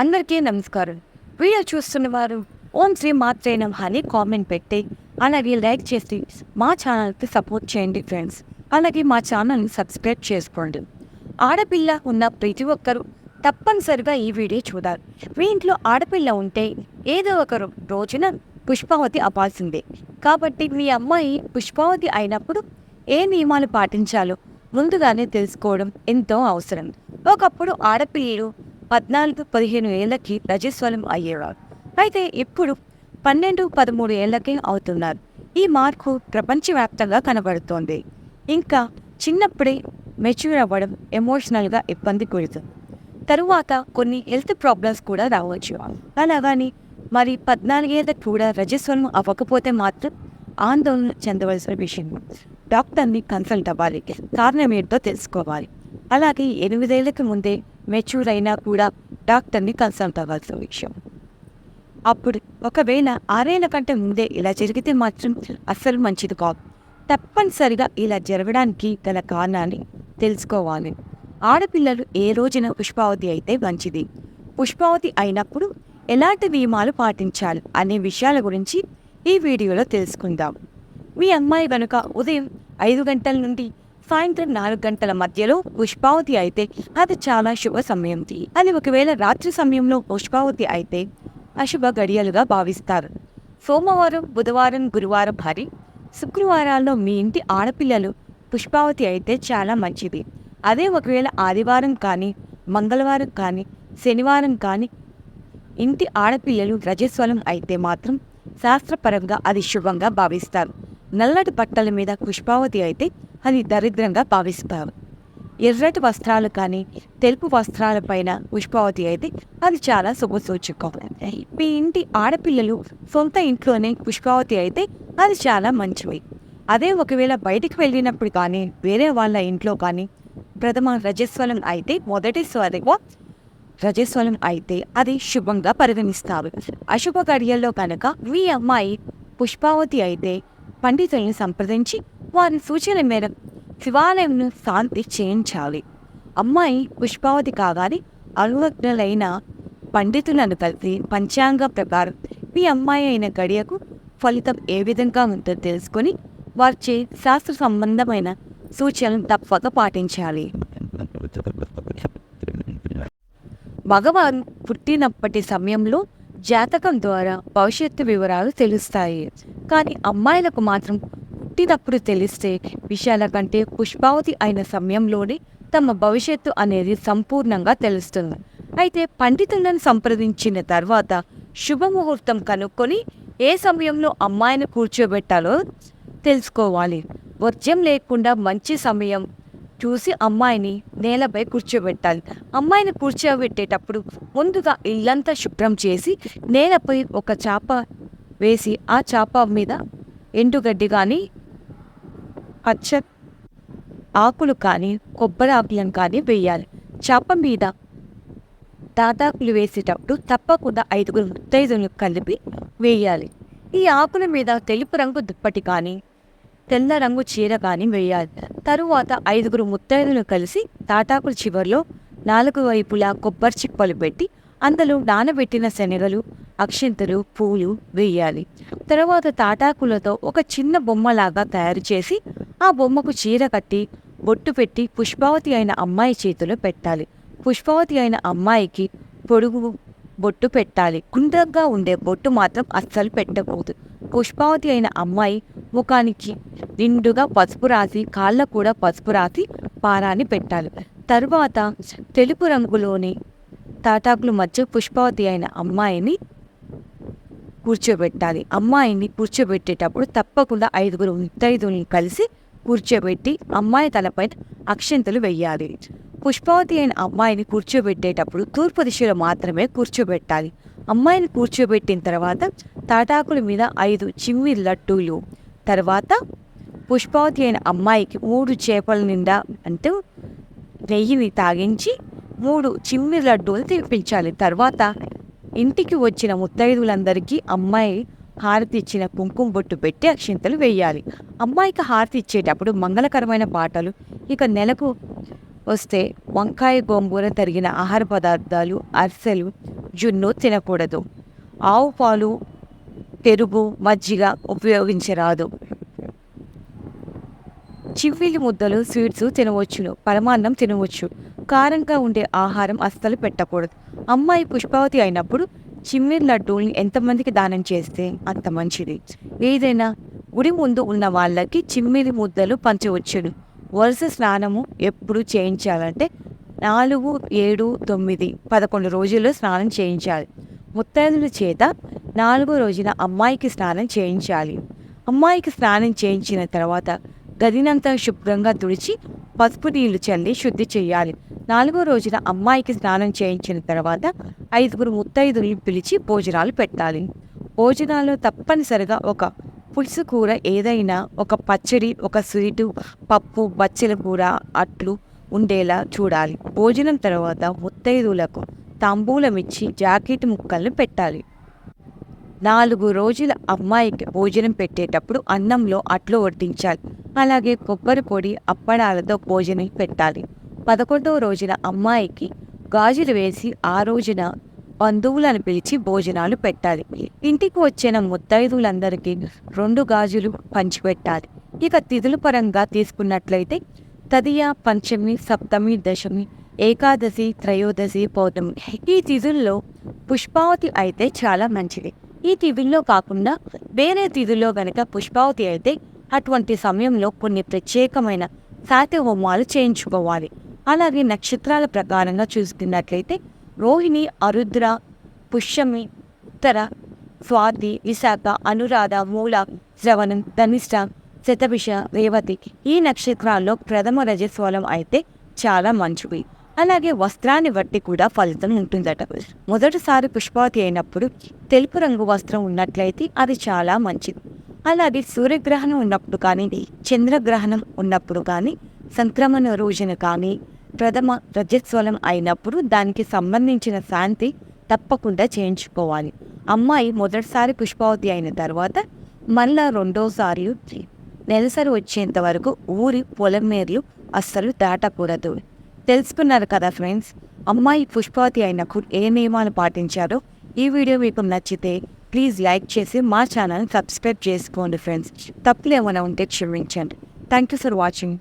అందరికీ నమస్కారం. వీడియో చూస్తున్న వారు ఓం శ్రీ మాత్రే నమః అని కామెంట్ పెట్టి అలాగే లైక్ చేసి మా ఛానల్కి సపోర్ట్ చేయండి ఫ్రెండ్స్. అలాగే మా ఛానల్ని సబ్స్క్రైబ్ చేసుకోండి. ఆడపిల్ల ఉన్న ప్రతి ఒక్కరూ తప్పనిసరిగా ఈ వీడియో చూడాలి. మీ ఇంట్లో ఆడపిల్ల ఉంటే ఏదో ఒకరు రోజున పుష్పావతి అవ్వాల్సిందే. కాబట్టి మీ అమ్మాయి పుష్పావతి అయినప్పుడు ఏ నియమాలు పాటించాలో ముందుగానే తెలుసుకోవడం ఎంతో అవసరం. ఒకప్పుడు ఆడపిల్లలు పద్నాలుగు పదిహేను ఏళ్ళకి రజస్వలం అయ్యేవారు అయితే ఇప్పుడు పన్నెండు పదమూడు ఏళ్ళకే అవుతున్నారు. ఈ మార్పు ప్రపంచవ్యాప్తంగా కనబడుతోంది. ఇంకా చిన్నప్పుడే మెచ్యూర్ అవ్వడం ఎమోషనల్గా ఇబ్బంది పెడుతుంది తరువాత కొన్ని హెల్త్ ప్రాబ్లమ్స్ కూడా రావచ్చు. అలాగని మరి పద్నాలుగేళ్ళకి కూడా రజస్వలం అవ్వకపోతే మాత్రం ఆందోళన చెందవలసిన విషయం. డాక్టర్ని కన్సల్ట్ అవ్వాలి. కారణం ఏంటో తెలుసుకోవాలి. అలాగే ఎనిమిదేళ్ళకి ముందే మెచ్యూర్ అయినా కూడా డాక్టర్ని కన్సల్ట్ అవ్వాల్సిన విషయం. అప్పుడు ఒకవేళ ఆరేళ్ళ కంటే ముందే ఇలా జరిగితే మాత్రం అస్సలు మంచిది కాదు. తప్పనిసరిగా ఇలా జరగడానికి గల కారణాన్ని తెలుసుకోవాలి. ఆడపిల్లలు ఏ రోజున పుష్పావతి అయితే మంచిది? పుష్పావతి అయినప్పుడు ఎలాంటి నియమాలు పాటించాలి అనే విషయాల గురించి ఈ వీడియోలో తెలుసుకుందాం. మీ అమ్మాయి కనుక ఉదయం ఐదు గంటల నుండి సాయంత్రం నాలుగు గంటల మధ్యలో పుష్పావతి అయితే అది చాలా శుభ సమయం. అది ఒకవేళ రాత్రి సమయంలో పుష్పావతి అయితే అశుభ గడియలుగా భావిస్తారు. సోమవారం బుధవారం గురువారం హరి శుక్రవారాల్లో మీ ఇంటి ఆడపిల్లలు పుష్పావతి అయితే చాలా మంచిది. అదే ఒకవేళ ఆదివారం కానీ మంగళవారం కానీ శనివారం కానీ ఇంటి ఆడపిల్లలు రజస్వలం అయితే మాత్రం శాస్త్రపరంగా అది శుభంగా భావిస్తారు. నల్లటి బట్టల మీద పుష్పావతి అయితే అది దరిద్రంగా భావిస్తారు ఎర్రటి వస్త్రాలు కానీ తెలుపు వస్త్రాలపైన పుష్పావతి అయితే అది చాలా శుభసూచకం. మీ ఇంటి ఆడపిల్లలు సొంత ఇంట్లోనే పుష్పావతి అయితే అది చాలా మంచివి. అదే ఒకవేళ బయటికి వెళ్ళినప్పుడు కానీ వేరే వాళ్ళ ఇంట్లో కానీ ప్రథమ రజస్వలం అయితే మొదటి స్వరగా రజస్వలం అయితే అది శుభంగా పరిగణిస్తారు. అశుభ గడియల్లో కనుక మీ అమ్మాయి పుష్పావతి అయితే పండితుల్ని సంప్రదించి వారి సూచన మేడం శివాలయంను శాంతి చేయించాలి. అమ్మాయి పుష్పావతి కాగానే అనువజ్ఞులైన పండితులను కలిసి పంచాంగ ప్రకారం మీ అమ్మాయి అయిన గడియకు ఫలితం ఏ విధంగా ఉంటుందో తెలుసుకొని వారిచే శాస్త్ర సంబంధమైన సూచనలు తప్పక పాటించాలి. మగవారు పుట్టినప్పటి సమయంలో జాతకం ద్వారా భవిష్యత్తు వివరాలు తెలుస్తాయి. కానీ అమ్మాయిలకు మాత్రం పుట్టినప్పుడు తెలిస్తే విషయాల కంటే పుష్పావతి అయిన సమయంలోనే తమ భవిష్యత్తు అనేది సంపూర్ణంగా తెలుస్తుంది. అయితే పండితులను సంప్రదించిన తర్వాత శుభముహూర్తం కనుక్కొని ఏ సమయంలో అమ్మాయిని కూర్చోబెట్టాలో తెలుసుకోవాలి. వర్జ్యం లేకుండా మంచి సమయం చూసి అమ్మాయిని నేలపై కూర్చోబెట్టాలి. అమ్మాయిని కూర్చోబెట్టేటప్పుడు ముందుగా ఇల్లంతా శుభ్రం చేసి నేలపై ఒక చాప వేసి ఆ చాప మీద ఎండుగడ్డి కానీ పచ్చ ఆకులు కానీ కొబ్బరి ఆకులను కానీ వేయాలి. చేప మీద తాటాకులు వేసేటప్పుడు తప్పకుండా ఐదుగురు ముత్తైదులను కలిపి వేయాలి. ఈ ఆకుల మీద తెలుపు రంగు దుప్పటి కానీ తెల్ల రంగు చీర కానీ వేయాలి. తరువాత ఐదుగురు ముత్తైదులు కలిసి తాటాకుల చివర్లో నాలుగు వైపులా కొబ్బరి చిప్పలు పెట్టి అందులో నానబెట్టిన శనగలు అక్షింతలు పూలు వేయాలి. తర్వాత తాటాకులతో ఒక చిన్న బొమ్మలాగా తయారు చేసి ఆ బొమ్మకు చీర కట్టి బొట్టు పెట్టి పుష్పావతి అయిన అమ్మాయి చేతిలో పెట్టాలి. పుష్పావతి అయిన అమ్మాయికి పొడుగు బొట్టు పెట్టాలి. గుండ్రంగా ఉండే బొట్టు మాత్రం అస్సలు పెట్టకూడదు. పుష్పావతి అయిన అమ్మాయి ముఖానికి నిండుగా పసుపు రాసి కాళ్ళ కూడా పసుపు రాసి పారాన్ని పెట్టాలి. తరువాత తెలుపు రంగులోని తాటాకులు మధ్య పుష్పావతి అయిన అమ్మాయిని కూర్చోబెట్టాలి. అమ్మాయిని కూర్చోబెట్టేటప్పుడు తప్పకుండా ఐదుగురు ముత్తైదుని కలిసి కూర్చోబెట్టి అమ్మాయి తలపైన అక్షంతలు వెయ్యాలి. పుష్పావతి అయిన అమ్మాయిని కూర్చోబెట్టేటప్పుడు తూర్పు దిశలో మాత్రమే కూర్చోబెట్టాలి. అమ్మాయిని కూర్చోబెట్టిన తర్వాత తాటాకుల మీద ఐదు చిమ్మి లడ్డూలు తర్వాత పుష్పావతి అయిన అమ్మాయికి మూడు చేపల నిండా అంటే నెయ్యిని తాగించి మూడు చిమ్మి లడ్డూలు తినిపించాలి తర్వాత ఇంటికి వచ్చిన ముత్తైదులందరికీ అమ్మాయి హారతి ఇచ్చిన కుంకుమ బొట్టు పెట్టి అక్షింతలు వేయాలి. అమ్మాయికి హారతి ఇచ్చేటప్పుడు మంగళకరమైన పాటలు ఇక నెలకు వస్తే వంకాయ గోంగూర తరిగిన ఆహార పదార్థాలు అరిసెలు జున్ను తినకూడదు. ఆవు పాలు పెరుగు మజ్జిగ ఉపయోగించరాదు. చివ్విలి ముద్దలు స్వీట్స్ తినవచ్చును పరమాన్నం తినవచ్చు. కారంగా ఉండే ఆహారం అస్సలు పెట్టకూడదు. అమ్మాయి పుష్పావతి అయినప్పుడు చిమ్మిరి లడ్డూల్ని ఎంతమందికి దానం చేస్తే అంత మంచిది. ఏదైనా గుడి ముందు ఉన్న వాళ్ళకి చిమ్మిరి ముద్దలు పంచవచ్చును. వరుస స్నానము ఎప్పుడు చేయించాలంటే నాలుగు ఏడు తొమ్మిది పదకొండు రోజుల్లో స్నానం చేయించాలి. ముత్తైదుల చేత నాలుగో రోజున అమ్మాయికి స్నానం చేయించాలి. అమ్మాయికి స్నానం చేయించిన తర్వాత గదినంతా శుభ్రంగా తుడిచి పసుపు నీళ్ళు చల్లి శుద్ధి చేయాలి. నాలుగో రోజున అమ్మాయికి స్నానం చేయించిన తర్వాత ఐదుగురు ముత్తైదుల్ని పిలిచి భోజనాలు పెట్టాలి. భోజనాలు తప్పనిసరిగా ఒక పులుసు కూర ఏదైనా ఒక పచ్చడి ఒక స్వీటు పప్పు బచ్చల కూర అట్లు ఉండేలా చూడాలి. భోజనం తర్వాత ముత్తైదులకు తాంబూలం ఇచ్చి జాకెట్ ముక్కల్ని పెట్టాలి. నాలుగు రోజుల అమ్మాయికి భోజనం పెట్టేటప్పుడు అన్నంలో అట్లు వడ్డించాలి. అలాగే కొబ్బరి పొడి అప్పడాలతో భోజనం పెట్టాలి. పదకొండవ రోజున అమ్మాయికి గాజులు వేసి ఆ రోజున బంధువులను పిలిచి భోజనాలు పెట్టాలి. ఇంటికి వచ్చిన ముత్తైదులందరికీ రెండు గాజులు పంచిపెట్టాలి. ఇక తిథుల పరంగా తీసుకున్నట్లయితే తదియ పంచమి సప్తమి దశమి ఏకాదశి త్రయోదశి పౌర్ణమి. ఈ తిథుల్లో పుష్పావతి అయితే చాలా మంచిది. ఈ తిథుల్లో కాకుండా వేరే తిథుల్లో గనక పుష్పావతి అయితే అటువంటి సమయంలో కొన్ని ప్రత్యేకమైన శాతి హోమాలు చేయించుకోవాలి. అలాగే నక్షత్రాల ప్రకారంగా చూసుకున్నట్లయితే రోహిణి అరుద్ర పుష్యమి ఉత్తర స్వాతి విశాఖ అనురాధ మూల శ్రవణం ధనిష్ట శతభిష రేవతి ఈ నక్షత్రాల్లో ప్రథమ రజస్వలం అయితే చాలా మంచివి. అలాగే వస్త్రాన్ని బట్టి కూడా ఫలితం ఉంటుందట. మొదటిసారి పుష్పావతి అయినప్పుడు తెలుపు రంగు వస్త్రం ఉన్నట్లయితే అది చాలా మంచిది. అలాగే సూర్యగ్రహణం ఉన్నప్పుడు కానీ చంద్రగ్రహణం ఉన్నప్పుడు కానీ సంక్రమణ రోజున కానీ ప్రథమ రజస్వలం అయినప్పుడు దానికి సంబంధించిన శాంతి తప్పకుండా చేయించుకోవాలి. అమ్మాయి మొదటిసారి పుష్పావతి అయిన తర్వాత మళ్ళా రెండోసారి నెలసరి వచ్చేంత వరకు ఊరి పొలమేర్లు అస్సలు దాటకూడదు. తెలుసుకున్నారు కదా ఫ్రెండ్స్? అమ్మాయి పుష్పావతి అయినప్పుడు ఏ నియమాలు పాటించారో ఈ వీడియో మీకు నచ్చితే ప్లీజ్ లైక్ చేసి మా ఛానల్ సబ్స్క్రైబ్ చేసుకోండి ఫ్రెండ్స్. తప్పులు ఏమైనా ఉంటే క్షమించండి. Thank you for watching.